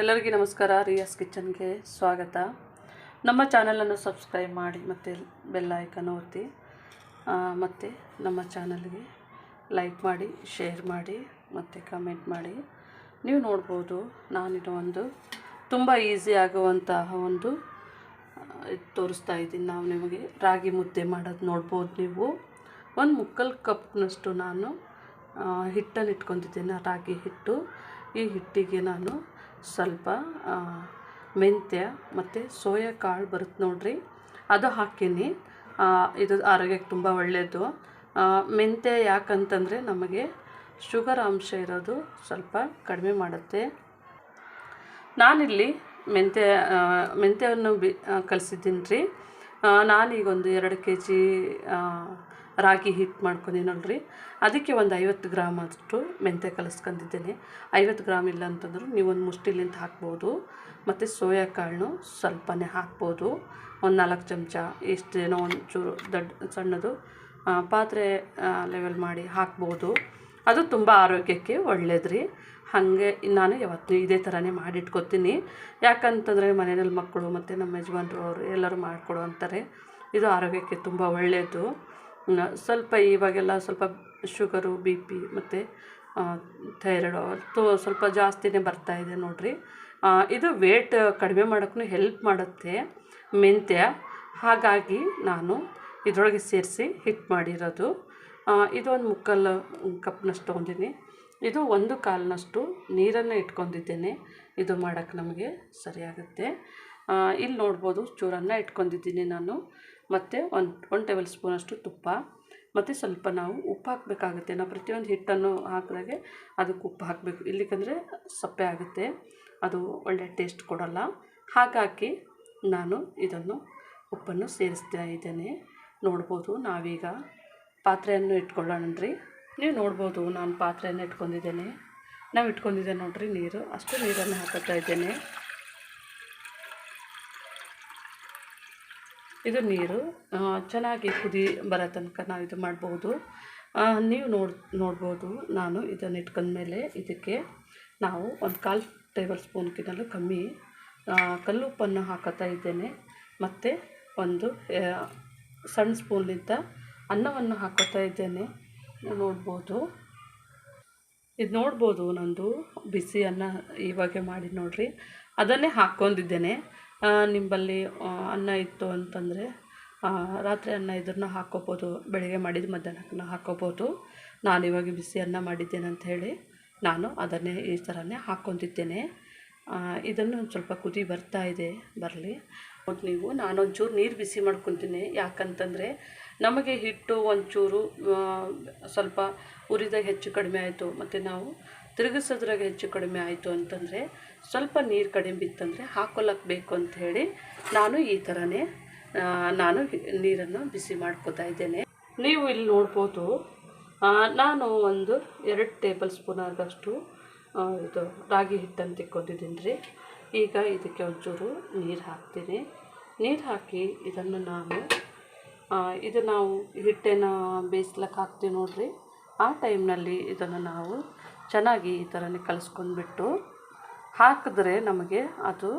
ಎಲ್ಲರಿಗೂ ನಮಸ್ಕಾರ. ರಿಯಾಸ್ ಕಿಚನ್ಗೆ ಸ್ವಾಗತ. ನಮ್ಮ ಚಾನಲನ್ನು ಸಬ್ಸ್ಕ್ರೈಬ್ ಮಾಡಿ ಮತ್ತು ಬೆಲ್ ಐಕನ್ ಒತ್ತಿ. ಮತ್ತು ನಮ್ಮ ಚಾನಲ್ಗೆ ಲೈಕ್ ಮಾಡಿ, ಶೇರ್ ಮಾಡಿ, ಮತ್ತು ಕಮೆಂಟ್ ಮಾಡಿ. ನೀವು ನೋಡ್ಬೋದು ನಾನಿರೋ ಒಂದು ತುಂಬ ಈಸಿ ಆಗುವಂತಹ ಒಂದು ತೋರಿಸ್ತಾ ಇದ್ದೀನಿ. ನಾವು ನಿಮಗೆ ರಾಗಿ ಮುದ್ದೆ ಮಾಡೋದು ನೋಡ್ಬೋದು ನೀವು. ಒಂದು ಮುಕ್ಕಲ್ ಕಪ್ನಷ್ಟು ನಾನು ಹಿಟ್ಟನ್ನು ಇಟ್ಕೊತಿದ್ದೇನೆ ರಾಗಿ ಹಿಟ್ಟು. ಈ ಹಿಟ್ಟಿಗೆ ನಾನು ಸ್ವಲ್ಪ ಮೆಂತ್ಯ ಮತ್ತು ಸೋಯಾ ಕಾಳು ಬರುತ್ತೆ ನೋಡ್ರಿ. ಅದು ಹಾಕೀನಿ. ಇದು ಆರೋಗ್ಯಕ್ಕೆ ತುಂಬ ಒಳ್ಳೆಯದು ಮೆಂತ್ಯ ಯಾಕಂತಂದರೆ ನಮಗೆ ಶುಗರ್ ಅಂಶ ಇರೋದು ಸ್ವಲ್ಪ ಕಡಿಮೆ ಮಾಡುತ್ತೆ. ನಾನಿಲ್ಲಿ ಮೆಂತ್ಯ ಮೆಂತ್ಯವನ್ನು ಬಿ ಕಲಿಸಿದ್ದೀನಿ ರೀ ನಾನೀಗೊಂದು ಎರಡು ಕೆ ಜಿ ರಾಗಿ ಹಿಟ್ಟು ಮಾಡ್ಕೊಂಡಿ ನೋಡ್ರಿ ಅದಕ್ಕೆ ಒಂದು ಐವತ್ತು ಗ್ರಾಮ್ ಅಷ್ಟು ಮೆಂತ್ಯ ಕಲಿಸ್ಕೊಂಡಿದ್ದೇನೆ. ಐವತ್ತು ಗ್ರಾಮ್ ಇಲ್ಲ ಅಂತಂದ್ರೆ ನೀವು ಒಂದು ಮುಷ್ಟಿಲಿಂದ ಹಾಕ್ಬೋದು. ಮತ್ತು ಸೋಯಾ ಕಾಳನ್ನು ಸ್ವಲ್ಪನೇ ಹಾಕ್ಬೋದು. ಒಂದು ನಾಲ್ಕು ಚಮಚ ಇಷ್ಟೇನೋ ಒಂದು ಚೂರು ದೊಡ್ಡ ಸಣ್ಣದು ಪಾತ್ರೆ ಲೆವೆಲ್ ಮಾಡಿ ಹಾಕ್ಬೋದು. ಅದು ತುಂಬ ಆರೋಗ್ಯಕ್ಕೆ ಒಳ್ಳೇದ್ರಿ. ಹಾಗೆ ನಾನು ಯಾವತ್ತೂ ಇದೇ ಥರನೇ ಮಾಡಿಟ್ಕೊತೀನಿ. ಯಾಕಂತಂದರೆ ಮನೆಯಲ್ಲಿ ಮಕ್ಕಳು ಮತ್ತು ನಮ್ಮ ಯಜಮಾನ್ರು ಅವರು ಎಲ್ಲರೂ ಮಾಡಿಕೊಡು ಅಂತಾರೆ. ಇದು ಆರೋಗ್ಯಕ್ಕೆ ತುಂಬ ಒಳ್ಳೆಯದು ಸ್ವಲ್ಪ ಇವಾಗೆಲ್ಲ ಸ್ವಲ್ಪ ಶುಗರು, ಬಿ ಪಿ ಮತ್ತು ಥೈರಾಯ್ಡ್ ತು ಸ್ವಲ್ಪ ಜಾಸ್ತಿನೇ ಬರ್ತಾ ಇದೆ ನೋಡಿರಿ. ಇದು ವೇಟ್ ಕಡಿಮೆ ಮಾಡೋಕ್ಕೂ ಹೆಲ್ಪ್ ಮಾಡುತ್ತೆ ಮೆಂತ್ಯ. ಹಾಗಾಗಿ ನಾನು ಇದರೊಳಗೆ ಸೇರಿಸಿ ಹಿಟ್ ಮಾಡಿರೋದು. ಇದು ಒಂದು ಮುಕ್ಕಾಲು ಕಪ್ನಷ್ಟು ತೊಗೊಂಡಿನಿ ಇದು ಒಂದು ಕಾಲಿನಷ್ಟು ನೀರನ್ನು ಇಟ್ಕೊಂಡಿದ್ದೇನೆ. ಇದು ಮಾಡೋಕ್ಕೆ ನಮಗೆ ಸರಿಯಾಗುತ್ತೆ. ಇಲ್ಲಿ ನೋಡ್ಬೋದು ಚೂರನ್ನು ಇಟ್ಕೊಂಡಿದ್ದೀನಿ ನಾನು. ಮತ್ತು ಒನ್ ಒನ್ ಟೇಬಲ್ ಸ್ಪೂನಷ್ಟು ತುಪ್ಪ. ಮತ್ತು ಸ್ವಲ್ಪ ನಾವು ಉಪ್ಪು ಹಾಕಬೇಕಾಗುತ್ತೆ. ನಾವು ಪ್ರತಿಯೊಂದು ಹಿಟ್ಟನ್ನು ಹಾಕಿದಾಗೆ ಅದಕ್ಕೆ ಉಪ್ಪು ಹಾಕಬೇಕು. ಇಲ್ಲಿಕಂದರೆ ಸಪ್ಪೆ ಆಗುತ್ತೆ. ಅದು ಒಳ್ಳೆ ಟೇಸ್ಟ್ ಕೊಡೋಲ್ಲ. ಹಾಗಾಗಿ ನಾನು ಇದನ್ನು ಉಪ್ಪನ್ನು ಸೇರಿಸ್ತಾ ಇದ್ದೇನೆ. ನೋಡ್ಬೋದು ನಾವೀಗ ಪಾತ್ರೆಯನ್ನು ಇಟ್ಕೊಳ್ಳೋಣ ರೀ ನೀವು ನೋಡ್ಬೋದು ನಾನು ಪಾತ್ರೆಯನ್ನು ಇಟ್ಕೊಂಡಿದ್ದೇನೆ. ನಾವು ಇಟ್ಕೊಂಡಿದ್ದೆ ನೋಡ್ರಿ ನೀರು. ಅಷ್ಟು ನೀರನ್ನು ಹಾಕುತ್ತಾ ಇದ್ದೇನೆ. ಇದು ನೀರು ಚೆನ್ನಾಗಿ ಕುದಿ ಬರೋ ತನಕ ನಾವು ಇದು ಮಾಡ್ಬೋದು. ನೀವು ನೋಡ್, ನೋಡ್ಬೋದು ನಾನು ಇದನ್ನು ಇಟ್ಕೊಂಡ್ಮೇಲೆ ಇದಕ್ಕೆ ನಾವು ಒಂದು ಕಾಲು ಟೇಬಲ್ ಸ್ಪೂನ್ಕಿನಲ್ಲೂ ಕಮ್ಮಿ ಕಲ್ಲುಪ್ಪನ್ನು ಹಾಕುತ್ತಾ ಇದ್ದೇನೆ. ಮತ್ತು ಒಂದು ಸಣ್ಣ ಸ್ಪೂನ್ಲಿಂದ ಅನ್ನವನ್ನು ಹಾಕೋತಾ ಇದ್ದೇನೆ. ನೋಡ್ಬೋದು. ಇದು ನೋಡ್ಬೋದು ನಂದು ಬಿಸಿ ಅನ್ನ ಇವಾಗೆ ಮಾಡಿ ನೋಡಿರಿ. ಅದನ್ನೇ ಹಾಕ್ಕೊಂಡಿದ್ದೇನೆ. ನಿಂಬಲ್ಲಿ ಅನ್ನ ಇತ್ತು ಅಂತಂದರೆ ರಾತ್ರಿ ಅನ್ನ ಇದ್ರನ್ನ ಹಾಕ್ಕೋಬೋದು, ಬೆಳಗ್ಗೆ ಮಾಡಿದ ಮಧ್ಯಾಹ್ನ ಹಾಕ್ಕೋಬೋದು. ನಾನು ಇವಾಗ ಬಿಸಿ ಅನ್ನ ಮಾಡಿದ್ದೇನೆ ಹೇಳಿ ನಾನು ಅದನ್ನೇ ಈ ಥರನೇ ಹಾಕ್ಕೊತಿದ್ದೇನೆ ಇದನ್ನು ಒಂದು ಸ್ವಲ್ಪ ಕುದಿ ಬರ್ತಾ ಇದೆ, ಬರಲಿ. ಮತ್ತು ನೀವು ನಾನೊಂಚೂರು ನೀರು ಬಿಸಿ ಮಾಡ್ಕೊತೀನಿ. ಯಾಕಂತಂದರೆ ನಮಗೆ ಹಿಟ್ಟು ಒಂಚೂರು ಸ್ವಲ್ಪ ಉರಿದಾಗ ಹೆಚ್ಚು ಕಡಿಮೆ ಆಯಿತು. ಮತ್ತು ನಾವು ತಿರುಗಿಸೋದ್ರಾಗ ಹೆಚ್ಚು ಕಡಿಮೆ ಆಯಿತು ಅಂತಂದರೆ ಸ್ವಲ್ಪ ನೀರು ಕಡಿಮೆ ಬಿತ್ತಂದರೆ ಹಾಕೊಳಕ್ಕೆ ಬೇಕು ಅಂತ ಹೇಳಿ ನಾನು ಈ ಥರನೇ ನಾನು ನೀರನ್ನು ಬಿಸಿ ಮಾಡ್ಕೋತಾ ಇದ್ದೇನೆ. ನೀವು ಇಲ್ಲಿ ನೋಡ್ಬೋದು ನಾನು ಒಂದು ಎರಡು ಟೇಬಲ್ ಸ್ಪೂನ್ ಆದಷ್ಟು ಇದು ರಾಗಿ ಹಿಟ್ಟನ್ನು ತಿಕ್ಕೊಂಡಿದ್ದೀನಿ ರೀ ಈಗ ಇದಕ್ಕೆ ಒಂಚೂರು ನೀರು ಹಾಕ್ತೀನಿ. ನೀರು ಹಾಕಿ ಇದನ್ನು ನಾನು ಇದು ನಾವು ಹಿಟ್ಟೇನ ಬೇಯಿಸ್ಲಕ್ಕೆ ಹಾಕ್ತೀವಿ ನೋಡಿರಿ. ಆ ಟೈಮ್ನಲ್ಲಿ ಇದನ್ನು ನಾವು ಚೆನ್ನಾಗಿ ಈ ಥರನೇ ಕಲಿಸ್ಕೊಂಡ್ಬಿಟ್ಟು ಹಾಕಿದ್ರೆ ನಮಗೆ ಅದು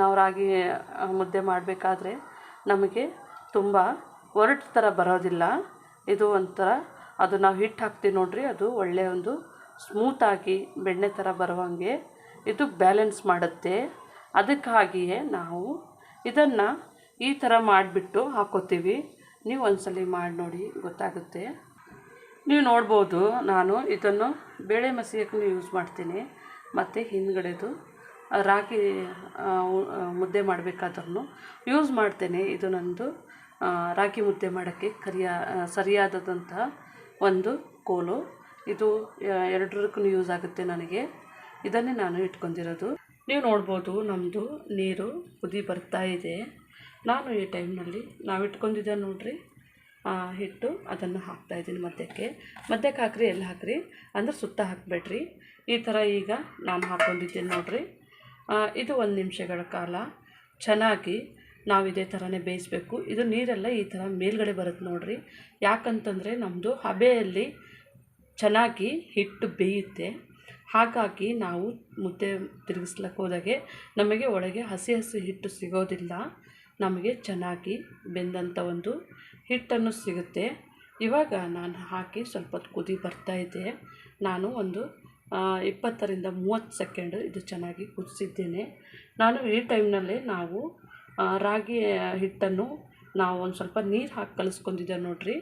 ನಾವು ರಾಗಿ ಮುದ್ದೆ ಮಾಡಬೇಕಾದ್ರೆ ನಮಗೆ ತುಂಬ ಒರಟು ಥರ ಬರೋದಿಲ್ಲ. ಇದು ಒಂಥರ, ಅದು ನಾವು ಹಿಟ್ಟು ಹಾಕ್ತೀವಿ ನೋಡ್ರಿ, ಅದು ಒಳ್ಳೆಯ ಒಂದು ಸ್ಮೂತಾಗಿ ಬೆಣ್ಣೆ ಥರ ಬರುವಂಗೆ ಇದು ಬ್ಯಾಲೆನ್ಸ್ ಮಾಡುತ್ತೆ. ಅದಕ್ಕಾಗಿಯೇ ನಾವು ಇದನ್ನು ಈ ಥರ ಮಾಡಿಬಿಟ್ಟು ಹಾಕೋತೀವಿ. ನೀವು ಒಂದ್ಸಲಿ ಮಾಡಿ ನೋಡಿ, ಗೊತ್ತಾಗುತ್ತೆ. ನೀವು ನೋಡ್ಬೋದು, ನಾನು ಇದನ್ನು ಬೇಳೆ ಮಸಿಯಕ್ಕೂ ಯೂಸ್ ಮಾಡ್ತೀನಿ. ಮತ್ತು ಹಿಂದ್ಗಡೆದು ರಾಗಿ ಮುದ್ದೆ ಮಾಡಬೇಕಾದ್ರೂ ಯೂಸ್ ಮಾಡ್ತೇನೆ. ಇದು ನಂದು ರಾಗಿ ಮುದ್ದೆ ಮಾಡೋಕ್ಕೆ ಕರಿಯ ಸರಿಯಾದದಂತಹ ಒಂದು ಕೋಲು. ಇದು ಎರಡರಕ್ಕೂ ಯೂಸ್ ಆಗುತ್ತೆ ನನಗೆ. ಇದನ್ನೇ ನಾನು ಇಟ್ಕೊಂಡಿರೋದು. ನೀವು ನೋಡ್ಬೋದು ನಮ್ಮದು ನೀರು ಕುದಿ ಬರ್ತಾ ಇದೆ. ನಾನು ಈ ಟೈಮ್ನಲ್ಲಿ ನಾವು ಇಟ್ಕೊಂಡಿದ್ದೆ ನೋಡ್ರಿ. ಹಿಟ್ಟು ಅದನ್ನು ಹಾಕ್ತಾ ಇದ್ದೀನಿ ಮಧ್ಯಕ್ಕೆ. ಮಧ್ಯಕ್ಕೆ ಹಾಕ್ರಿ ಎಲ್ಲಿ ಹಾಕ್ರಿ? ಅಂದ್ರೆ ಸುತ್ತ ಹಾಕಬೇಡ್ರಿ. ಈ ಥರ ಈಗ ನಾನು ಹಾಕ್ಕೊಂಡಿದ್ದೀನಿ ನೋಡ್ರಿ. ಇದು ಒಂದು ನಿಮಿಷಗಳ ಕಾಲ. ಚೆನ್ನಾಗಿ ನಾವು ಇದೇ ಥರನೇ ಬೇಯಿಸ್ಬೇಕು. ಇದು ನೀರೆಲ್ಲ ಈ ಥರ ಮೇಲ್ಗಡೆ ಬರುತ್ತೆ ನೋಡ್ರಿ. ಯಾಕಂತಂದರೆ ನಮ್ಮದು ಹಬೆಯಲ್ಲಿ ಚೆನ್ನಾಗಿ ಹಿಟ್ಟು ಬೇಯುತ್ತೆ. ಹಾಗಾಗಿ ನಾವು ಮುದ್ದೆ ತಿರುಗಿಸ್ಲಿಕ್ಕೆ ಹೋದಾಗೆ ನಮಗೆ ಒಳಗೆ ಹಸಿ ಹಸಿ ಹಿಟ್ಟು ಸಿಗೋದಿಲ್ಲ. ನಮಗೆ ಚೆನ್ನಾಗಿ ಬೆಂದಂಥ ಒಂದು ಹಿಟ್ಟನ್ನು ಸಿಗುತ್ತೆ. ಇವಾಗ ನಾನು ಹಾಕಿ ಸ್ವಲ್ಪ ಹೊತ್ತು ಕುದಿ ಬರ್ತಾ ಇದೆ. ನಾನು ಒಂದು ಇಪ್ಪತ್ತರಿಂದ ಮೂವತ್ತು ಸೆಕೆಂಡ್ ಇದು ಚೆನ್ನಾಗಿ ಕುದಿಸಿದ್ದೇನೆ. ನಾನು ಈ ಟೈಮ್ನಲ್ಲೇ ನಾವು ರಾಗಿ ಹಿಟ್ಟನ್ನು ನಾವು ಒಂದು ಸ್ವಲ್ಪ ನೀರು ಹಾಕಿ ಕಲಿಸ್ಕೊಂಡಿದ್ದೆ ನೋಡಿರಿ.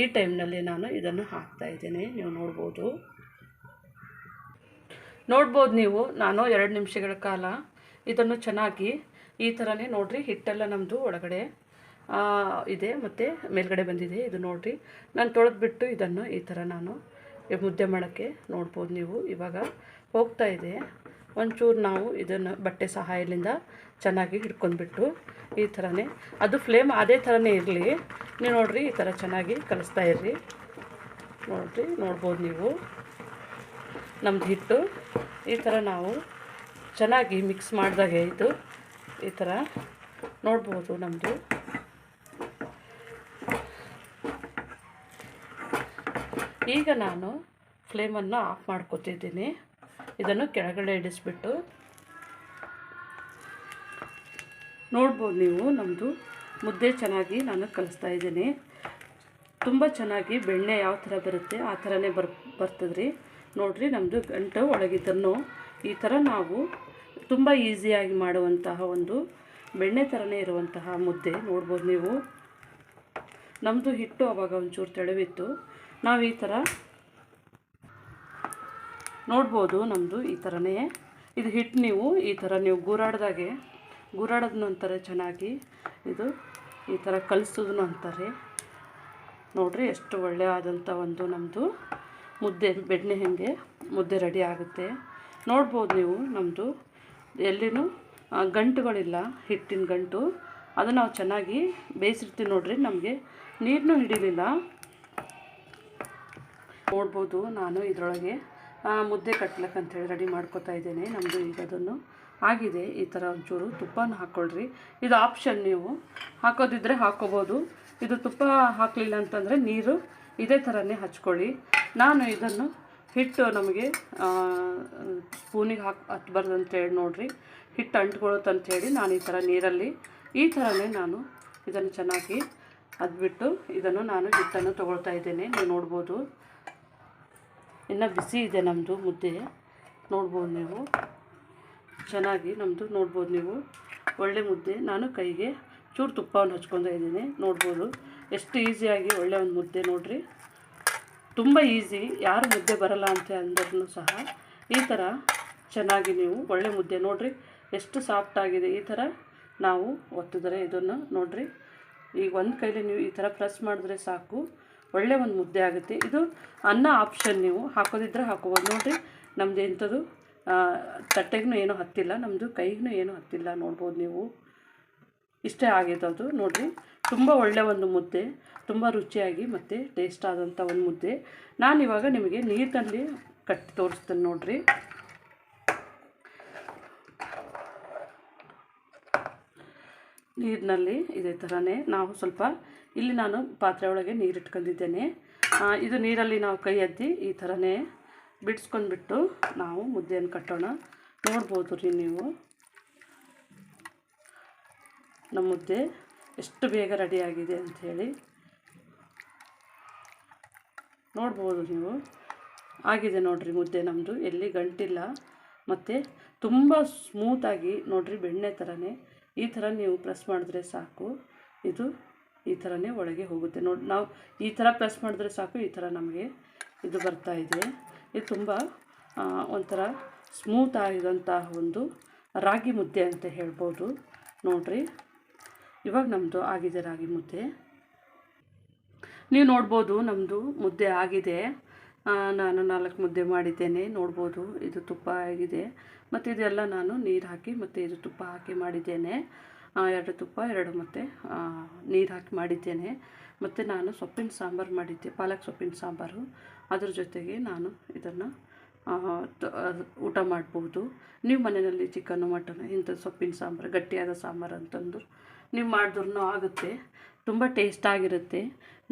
ಈ ಟೈಮ್ನಲ್ಲಿ ನಾನು ಇದನ್ನು ಹಾಕ್ತಾ ಇದ್ದೇನೆ. ನೀವು ನೋಡ್ಬೋದು. ನೋಡ್ಬೋದು ನೀವು, ನಾನು ಎರಡು ನಿಮಿಷಗಳ ಕಾಲ ಇದನ್ನು ಚೆನ್ನಾಗಿ ಈ ಥರನೇ ನೋಡಿರಿ. ಹಿಟ್ಟೆಲ್ಲ ನಮ್ಮದು ಒಳಗಡೆ ಇದೆ, ಮತ್ತು ಮೇಲ್ಗಡೆ ಬಂದಿದೆ, ಇದು ನೋಡಿರಿ. ನಾನು ತೊಳೆದ್ಬಿಟ್ಟು ಇದನ್ನು ಈ ಥರ ನಾನು ಮುದ್ದೆ ಮಾಡೋಕ್ಕೆ ನೋಡ್ಬೋದು ನೀವು. ಇವಾಗ ಹೋಗ್ತಾ ಇದೆ. ಒಂಚೂರು ನಾವು ಇದನ್ನು ಬಟ್ಟೆ ಸಹಾಯದಿಂದ ಚೆನ್ನಾಗಿ ಹಿಡ್ಕೊಂಡ್ಬಿಟ್ಟು ಈ ಥರನೇ ಅದು ಫ್ಲೇಮ್ ಅದೇ ಥರನೇ ಇರಲಿ. ನೀವು ನೋಡಿರಿ, ಈ ಥರ ಚೆನ್ನಾಗಿ ಕಲಿಸ್ತಾ ಇರ್ರಿ. ನೋಡಿರಿ, ನೋಡ್ಬೋದು ನೀವು. ನಮ್ದು ಹಿಟ್ಟು. ಈ ಥರ ನಾವು ಚೆನ್ನಾಗಿ ಮಿಕ್ಸ್ ಮಾಡಿದಾಗೆ ಇದು. ಈ ಥರ ನೋಡ್ಬೋದು ನಮ್ಮದು ಈಗ ನಾನು ಫ್ಲೇಮನ್ನು ಆಫ್ ಮಾಡ್ಕೊತಿದ್ದೀನಿ. ಇದನ್ನು ಕೆಳಗಡೆ ಇಡಿಸ್ಬಿಟ್ಟು. ನೋಡ್ಬೋದು ನೀವು ನಮ್ಮದು ಮುದ್ದೆ ಚೆನ್ನಾಗಿ ನಾನು ಕಲಿಸ್ತಾ ಇದ್ದೀನಿ. ತುಂಬ ಚೆನ್ನಾಗಿ ಬೆಣ್ಣೆ ಯಾವ ಥರ ಬರುತ್ತೆ ಆ ಥರನೇ ಬರ್, ಬರ್ತದ್ರಿ. ನೋಡಿರಿ ನಮ್ಮದು ಗಂಟು ಒಳಗಿದ್ದನ್ನು ಈ ಥರ ನಾವು ತುಂಬ ಈಸಿಯಾಗಿ ಮಾಡುವಂತಹ ಒಂದು ಬೆಣ್ಣೆ ಥರನೇ ಇರುವಂತಹ ಮುದ್ದೆ ನೋಡ್ಬೋದು ನೀವು. ನಮ್ಮದು ಹಿಟ್ಟು ಅವಾಗ ಒಂಚೂರು ತೆಳುವಿತ್ತು. ನಾವು ಈ ಥರ ನೋಡ್ಬೋದು ನಮ್ಮದು ಈ ಥರನೇ ಇದು ಹಿಟ್ಟು ನೀವು, ಈ ಥರ ನೀವು ಗೂರಾಡ್ದಾಗೆ ಗೂರಾಡೋದನ್ನು ಅಂತಾರೆ ಚೆನ್ನಾಗಿ ಇದು ಈ ಥರ ಕಲಿಸೋದನ್ನು ಅಂತಾರೆ ನೋಡಿರಿ ಎಷ್ಟು ಒಳ್ಳೆಯ ಆದಂಥ ಒಂದು ನಮ್ಮದು ಮುದ್ದೆ, ಬೆಣ್ಣೆ ಹೆಂಗೆ ಮುದ್ದೆ ರೆಡಿ ಆಗುತ್ತೆ. ನೋಡ್ಬೋದು ನೀವು ನಮ್ಮದು ಎಲ್ಲಿನೂ ಗಂಟುಗಳಿಲ್ಲ, ಹಿಟ್ಟಿನ ಗಂಟು. ಅದು ನಾವು ಚೆನ್ನಾಗಿ ಬೇಯಿಸಿರ್ತೀವಿ ನೋಡಿರಿ, ನಮಗೆ ನೀರನ್ನೂ ಹಿಡಿಲಿಲ್ಲ. ನೋಡ್ಬೋದು ನಾನು ಇದರೊಳಗೆ. ಮುದ್ದೆ ಕಟ್ಲಕ್ಕೆ ಅಂತೇಳಿ ರೆಡಿ ಮಾಡ್ಕೋತಾ ಇದ್ದೇನೆ. ನಮ್ಮದು ಈಗ ಅದನ್ನು ಆಗಿದೆ. ಈ ಥರ ಒಂಚೂರು ತುಪ್ಪನ ಹಾಕ್ಕೊಳ್ರಿ ಇದು ಆಪ್ಷನ್ ನೀವು. ಹಾಕೋದಿದ್ರೆ ಹಾಕೋಬೋದು. ಇದು ತುಪ್ಪ ಹಾಕಲಿಲ್ಲ ಅಂತಂದರೆ ನೀರು ಇದೇ ಥರನೇ ಹಚ್ಕೊಳ್ಳಿ. ನಾನು ಇದನ್ನು ಹಿಟ್ಟು ನಮಗೆ ಸ್ಪೂನಿಗೆ ಹಾಕಿ ಹತ್ಬಾರ್ದು ಅಂತೇಳಿ ನೋಡಿರಿ. ಹಿಟ್ಟು ಅಂಟ್ಕೊಳ್ಳುತ್ತೆ ಅಂಥೇಳಿ ನಾನು ಈ ಥರ ನೀರಲ್ಲಿ, ಈ ಥರನೇ ನಾನು ಇದನ್ನು ಚೆನ್ನಾಗಿ ಅದ್ಬಿಟ್ಟು ಇದನ್ನು ನಾನು ಹಿಟ್ಟನ್ನು ತೊಗೊಳ್ತಾ ಇದ್ದೇನೆ. ನೀವು ನೋಡ್ಬೋದು. ಇನ್ನು ಬಿಸಿ ಇದೆ ನಮ್ಮದು ಮುದ್ದೆ. ನೋಡ್ಬೋದು ನೀವು. ಚೆನ್ನಾಗಿ ನಮ್ಮದು ನೋಡ್ಬೋದು ನೀವು. ಒಳ್ಳೆ ಮುದ್ದೆ. ನಾನು ಕೈಗೆ ಚೂರು ತುಪ್ಪವನ್ನು ಹಚ್ಕೊತಾ ಇದ್ದೀನಿ. ನೋಡ್ಬೋದು. ಎಷ್ಟು ಈಸಿಯಾಗಿ ಒಳ್ಳೆ ಒಂದು ಮುದ್ದೆ ನೋಡಿರಿ. ತುಂಬ ಈಸಿ. ಯಾರು ಮುದ್ದೆ ಬರಲ್ಲ ಅಂತ ಅಂದ್ರೂ ಸಹ ಈ ಥರ ಚೆನ್ನಾಗಿ ನೀವು ಒಳ್ಳೆ ಮುದ್ದೆ ನೋಡಿರಿ. ಎಷ್ಟು ಸಾಫ್ಟ್ ಆಗಿದೆ ಈ ಥರ ನಾವು ಒತ್ತಿದ್ರೆ ಇದನ್ನು ನೋಡಿರಿ. ಈಗ ಒಂದು ಕೈಲಿ ನೀವು ಈ ಥರ ಪ್ರೆಸ್ ಮಾಡಿದ್ರೆ ಸಾಕು. ಒಳ್ಳೆ ಒಂದು ಮುದ್ದೆ ಆಗುತ್ತೆ. ಇದು ಅನ್ನ ಆಪ್ಷನ್ ನೀವು ಹಾಕೋದಿದ್ರೆ ಹಾಕೋಬೋದು. ನೋಡಿರಿ, ನಮ್ದು ಎಂಥದ್ದು ತಟ್ಟೆಗೂ ಏನೂ ಹತ್ತಿಲ್ಲ ನಮ್ಮದು ಕೈಗೂ ಏನೂ ಹತ್ತಿಲ್ಲ ನೋಡ್ಬೋದು ನೀವು. ಇಷ್ಟೇ ಆಗಿದೆ ಅದು. ನೋಡಿರಿ, ತುಂಬ ಒಳ್ಳೆಯ ಒಂದು ಮುದ್ದೆ, ತುಂಬ ರುಚಿಯಾಗಿ ಮತ್ತು ಟೇಸ್ಟ್ ಆದಂಥ ಒಂದು ಮುದ್ದೆ. ನಾನಿವಾಗ ನಿಮಗೆ ನೀರಿನಲ್ಲಿ ಕಟ್ಟಿ ತೋರಿಸ್ತೇನೆ ನೋಡಿರಿ. ನೀರಿನಲ್ಲಿ ಇದೇ ಥರನೇ ನಾವು ಸ್ವಲ್ಪ ಇಲ್ಲಿ ನಾನು ಪಾತ್ರೆ ಒಳಗೆ ನೀರು ಇಟ್ಕೊಂಡಿದ್ದೇನೆ ಇದು ನೀರಲ್ಲಿ ನಾವು ಕೈ ಅದ್ದಿ ಈ ಥರನೇ ಬಿಡಿಸ್ಕೊಂಡ್ಬಿಟ್ಟು ನಾವು ಮುದ್ದೆಯನ್ನು ಕಟ್ಟೋಣ. ನೋಡ್ಬೋದು ರೀ ನೀವು. ನಮ್ಮ ಮುದ್ದೆ ಎಷ್ಟು ಬೇಗ ರೆಡಿಯಾಗಿದೆ ಅಂಥೇಳಿ ನೋಡ್ಬೋದು ನೀವು. ಆಗಿದೆ ನೋಡಿರಿ ಮುದ್ದೆ ನಮ್ಮದು ಎಲ್ಲಿ ಗಂಟಿಲ್ಲ. ಮತ್ತು ತುಂಬ ಸ್ಮೂತಾಗಿ ನೋಡಿರಿ ಬೆಣ್ಣೆ ಥರನೇ. ಈ ಥರ ನೀವು ಪ್ರೆಸ್ ಮಾಡಿದ್ರೆ ಸಾಕು. ಇದು ಈ ಥರನೇ ಒಳಗೆ ಹೋಗುತ್ತೆ. ನೋಡಿ, ನಾವು ಈ ಥರ ಪ್ರೆಸ್ ಮಾಡಿದ್ರೆ ಸಾಕು, ಈ ಥರ ನಮಗೆ ಇದು ಬರ್ತಾ ಇದೆ. ಇದು ತುಂಬ ಒಂಥರ ಸ್ಮೂತ್ ಆಗಿದಂತಹ ಒಂದು ರಾಗಿ ಮುದ್ದೆ ಅಂತ ಹೇಳ್ಬೋದು. ನೋಡಿರಿ, ಇವಾಗ ನಮ್ಮದು ಆಗಿದೆ ರಾಗಿ ಮುದ್ದೆ. ನೀವು ನೋಡ್ಬೋದು ನಮ್ಮದು ಮುದ್ದೆ ಆಗಿದೆ. ನಾನು ನಾಲ್ಕು ಮುದ್ದೆ ಮಾಡಿದ್ದೇನೆ, ನೋಡ್ಬೋದು ಇದು ತುಪ್ಪ ಆಗಿದೆ. ಮತ್ತು ಇದೆಲ್ಲ ನಾನು ನೀರು ಹಾಕಿ ಮತ್ತು ಇದು ತುಪ್ಪ ಹಾಕಿ ಮಾಡಿದ್ದೇನೆ. ಎರಡು ತುಪ್ಪ, ಎರಡು ಮತ್ತು ನೀರು ಹಾಕಿ ಮಾಡಿದ್ದೇನೆ. ಮತ್ತು ನಾನು ಸೊಪ್ಪಿನ ಸಾಂಬಾರು ಮಾಡಿದ್ದೆ, ಪಾಲಕ್ ಸೊಪ್ಪಿನ ಸಾಂಬಾರು. ಅದ್ರ ಜೊತೆಗೆ ನಾನು ಇದನ್ನು ಊಟ ಮಾಡ್ಬೋದು. ನೀವು ಮನೆಯಲ್ಲಿ ಚಿಕನ್ನು ಮಟನ್ ಇಂಥ ಸೊಪ್ಪಿನ ಸಾಂಬಾರು, ಗಟ್ಟಿಯಾದ ಸಾಂಬಾರು ಅಂತಂದು ನೀವು ಮಾಡಿದ್ರೂ ಆಗುತ್ತೆ. ತುಂಬ ಟೇಸ್ಟ್ ಆಗಿರುತ್ತೆ.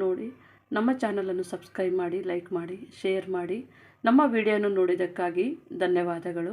ನೋಡಿ, ನಮ್ಮ ಚಾನಲನ್ನು ಸಬ್ಸ್ಕ್ರೈಬ್ ಮಾಡಿ, ಲೈಕ್ ಮಾಡಿ, ಶೇರ್ ಮಾಡಿ. ನಮ್ಮ ವಿಡಿಯೋನು ನೋಡಿದ್ದಕ್ಕಾಗಿ ಧನ್ಯವಾದಗಳು.